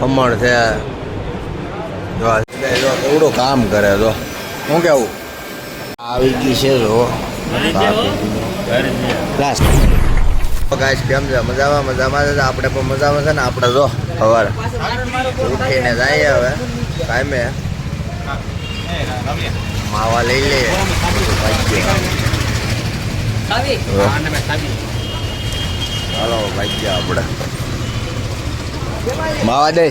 ખમણ છે. જો આ કામ કરે જો. શું કેવું? આવી ગઈ છે જો. લાસ્ટ ગાઈસ કેમ છે? મજામાં મજામાં છે? આપણે પણ મજામાં છે ને? આપણે જો સવારે. ઉઠીને જઈએ હવે. કાંઈ માવા લઈ લઈએ. ચાલો ભાઈ ગયા ભાગ્યા આપણે. માવા દે.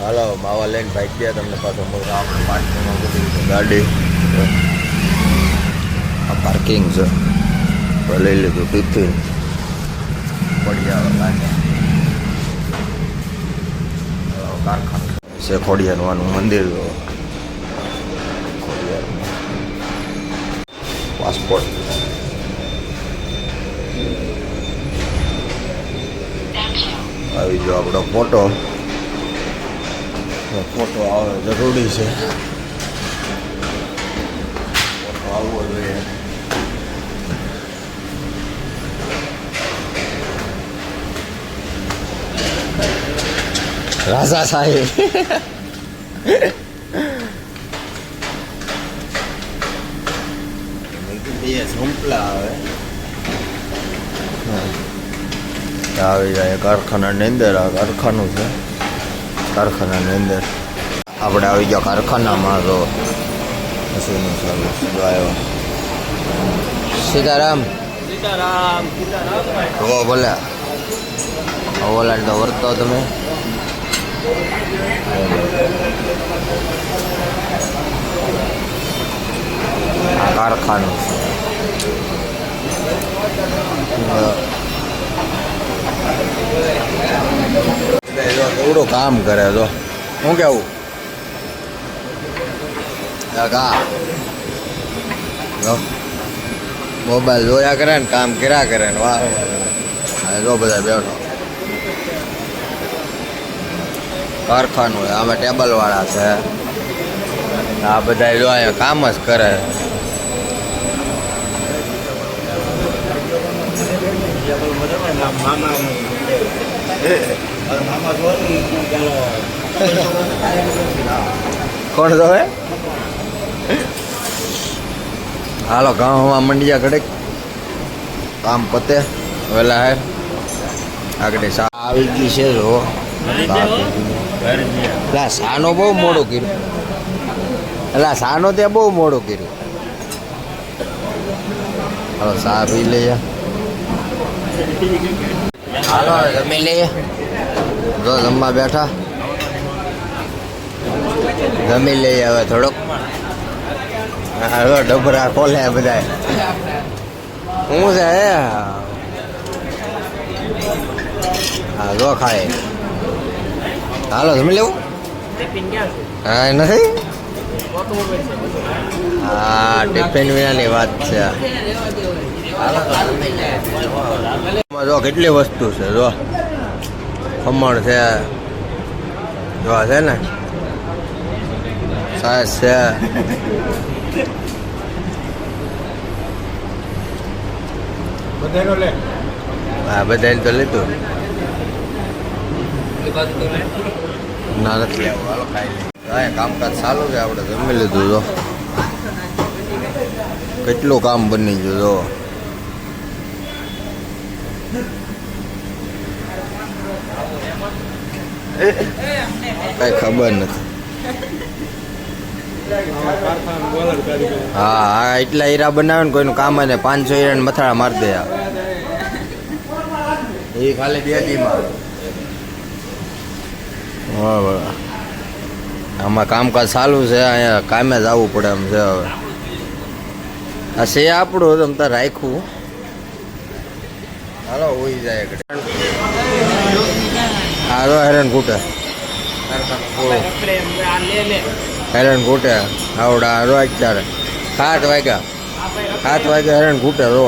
હાલો માવા લઈને ભાગ્યા તમને પાછો ગાડી. આ પાર્કિંગ છે. લઈ લીધું ટિફિન પડી આવે લાગે હાલો, કારખાનું. છે ખોડિયારવાનું મંદિર. પાસપોર્ટ આવી જો આપણો ફોટો. ફોટો આવે, જરૂરી છે. ફોટો આવવો જોઈએ. રાજા સાહેબ. સંપલા આવે. આવી જાય કારખાનાની અંદર આ કારખાનું છે. કારખાનાની અંદર. આપણે આવી ગયા કારખાનામાં તો મશીનો ચાલુ આવ્યો. સીતારામ. ઓ ભલે. ઓલા તો વર્તો તમે. આ કારખાનું છે. કેવડું કામ કરે તો. શું કેવું? કાકા. મોબાઈલ જોયા કરે ને, કામ કર્યા કરે ને, વાહ. જો બધા બેઠો. કારખાનું આમાં ટેબલ વાળા છે. આ બધા જો કામ જ કરે. કોણ તમે હાલો ગામમાં મંડિયા ઘડે કામ પતે, વેલા હે. આગળ સા આવી ગઈ છે, જો. એટલે સાનો બહુ મોડું કર્યું. એટલે સાનો ત્યાં બહુ મોડું કર્યું. હાલો, સા પી લઈએ. હાલો જમી લઈએ. જો જમવા બેઠા. જમી લઈએ હવે થોડોક. હાલો ડબરા ખોલે બધા હું છે હે? હા જો ખાય. હાલો જમી લેવું? હા નથી? હા ટિફિન વિનાની વાત છે. જો કેટલી વસ્તુ છે જો. ખમણ છે જો છે ને. સાસ છે. લે. હા બધાને તો લીધું. લે ના નથી લેવું. હાલો ખાઈ લઈએ. હા કામકાજ ચાલુ છે, આપણે જમી લીધું જો. કેટલું કામ બની ગયું જો. કઈ ખબર નથી. હા એટલા હીરા બનાવે ને કોઈનું કામ જ પાંચસો હીરા મથાળા મારી દે. એ ખાલી બે દીમાં બરાબર આમાં કામકાજ ચાલુ છે અહીંયા કામે જ આવવું પડે એમ છે હવે. આ છે આપણું તમ તાર રાખ્યું. હાલો હોઈ જાય. હાલો હેરણ કૂટે હેરણ કૂટે આવડા હારો અત્યારે. સાત વાગ્યા. સાત વાગ્યા હેરણ કૂટે રો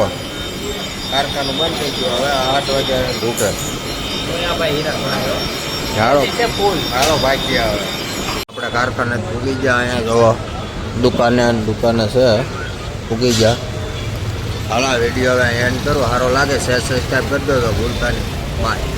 કારખાનું બંધ થઈ ગયું હવે આઠ વાગ્યા હીરા ભણાયો. હાલો. ભાગી આવે. આપણે કારખાને ઉગી ગયા, અહીંયા જો દુકાને દુકાને છે, ઉગી ગયા. હાલા વીડિયો હવે એન્ડ કરો. સારો લાગે શેર સબસ્ક્રાઈબ કરી દો ભૂલતા નહીં. બાય